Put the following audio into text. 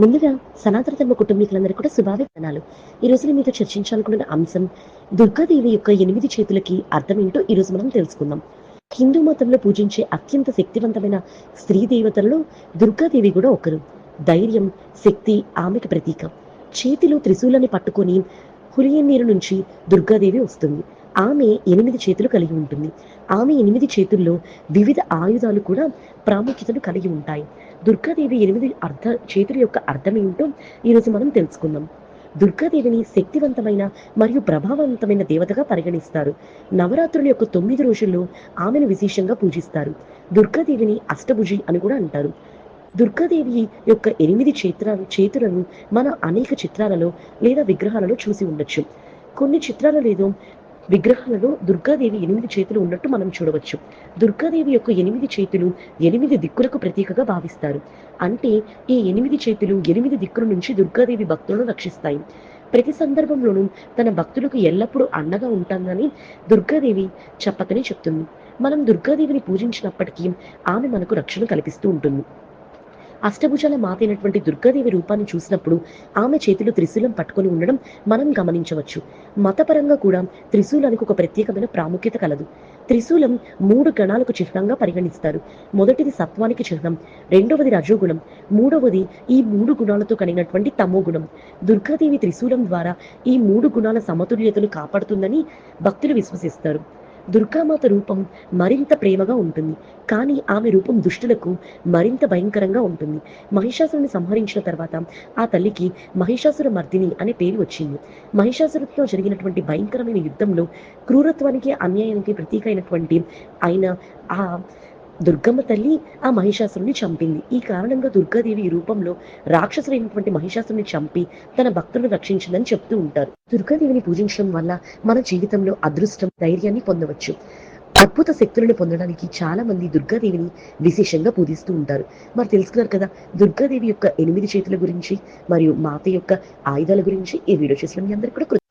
ముందుగా సనాతన ధర్మ కుటుంబీకులందరూ కూడా శుభాభివందనాలు. ఈ రోజు మీతో చర్చించాలనుకున్న అంశం దుర్గాదేవి యొక్క ఎనిమిది చేతులకి అర్థం ఏంటో ఈ రోజు మనం తెలుసుకుందాం. హిందూ మతంలో పూజించే అత్యంత శక్తివంతమైన స్త్రీ దేవతలలో దుర్గాదేవి కూడా ఒకరు. ధైర్యం శక్తి ఆమెకి ప్రతీక. చేతిలో త్రిశూలని పట్టుకొని హులియన్నీరు నుంచి దుర్గాదేవి వస్తుంది. ఆమె ఎనిమిది చేతులు కలిగి ఉంటుంది. ఆమె ఎనిమిది చేతుల్లో వివిధ ఆయుధాలు కూడా ప్రాముఖ్యతను కలిగి ఉంటాయి. దుర్గాదేవి ఎనిమిది అర్థ చేతుల యొక్క అర్థం ఏమిటో ఈరోజు మనం తెలుసుకుందాం. దుర్గాదేవిని శక్తివంతమైన మరియు ప్రభావవంతమైన దేవతగా పరిగణిస్తారు. నవరాత్రుల యొక్క తొమ్మిది రోజుల్లో ఆమెను విశేషంగా పూజిస్తారు. దుర్గాదేవిని అష్టభుజి అని కూడా అంటారు. దుర్గాదేవి యొక్క ఎనిమిది చిత్ర చేతులను మన అనేక చిత్రాలలో లేదా విగ్రహాలలో చూసి ఉండొచ్చు. కొన్ని చిత్రాల లేదో విగ్రహాలలో దుర్గాదేవి ఎనిమిది చేతులు ఉన్నట్టు మనం చూడవచ్చు. దుర్గాదేవి యొక్క ఎనిమిది చేతులు ఎనిమిది దిక్కులకు ప్రతీకగా భావిస్తారు. అంటే ఈ ఎనిమిది చేతులు ఎనిమిది దిక్కుల నుంచి దుర్గాదేవి భక్తులను రక్షిస్తాయి. ప్రతి సందర్భంలోనూ తన భక్తులకు ఎల్లప్పుడూ అండగా ఉంటుందని దుర్గాదేవి చెప్పకనే చెప్తుంది. మనం దుర్గాదేవిని పూజించినప్పటికీ ఆమె మనకు రక్షణ కల్పిస్తూ ఉంటుంది. అష్టభుజాల మాతైనటువంటి దుర్గాదేవి రూపాన్ని చూసినప్పుడు ఆమె చేతిలో త్రిశూలం పట్టుకొని ఉండడం మనం గమనించవచ్చు. మతపరంగా కూడా త్రిశూలానికి ఒక ప్రత్యేకమైన ప్రాముఖ్యత కలదు. త్రిశూలం మూడు గణాలకు చిహ్నంగా పరిగణిస్తారు. మొదటిది సత్వానికి చిహ్నం రెండవది రజోగుణం మూడవది ఈ మూడు గుణాలతో కలిగినటువంటి తమో గుణం దుర్గాదేవి త్రిశూలం ద్వారా ఈ మూడు గుణాల సమతుల్యతను కాపాడుతుందని భక్తులు విశ్వసిస్తారు. దుర్గామాత రూపం మరింత ప్రేమగా ఉంటుంది. కానీ ఆమె రూపం దుష్టులకు మరింత భయంకరంగా ఉంటుంది. మహిషాసురుని సంహరించిన తర్వాత ఆ తల్లికి మహిషాసుర మర్దిని అనే పేరు వచ్చింది. మహిషాసురుతో జరిగినటువంటి భయంకరమైన యుద్ధంలో క్రూరత్వానికి అన్యాయానికి ప్రతీక అయినటువంటి ఆయన ఆ దుర్గమ్మ తల్లి ఆ మహిషాసురుని చంపింది. ఈ కారణంగా దుర్గాదేవి ఈ రూపంలో రాక్షసులైనటువంటి మహిషాసురుని చంపి తన భక్తులను రక్షించిందని చెప్తూ ఉంటారు. దుర్గాదేవిని పూజించడం వల్ల మన జీవితంలో అదృష్టం ధైర్యాన్ని పొందవచ్చు. అద్భుత శక్తులను పొందడానికి చాలా మంది దుర్గాదేవిని విశేషంగా పూజిస్తూ ఉంటారు. మరి తెలుసుకున్నారు కదా దుర్గాదేవి యొక్క ఎనిమిది చేతుల గురించి మరియు మాత యొక్క ఆయుధాల గురించి ఈ వీడియో చేసిన మీ అందరికీ కూడా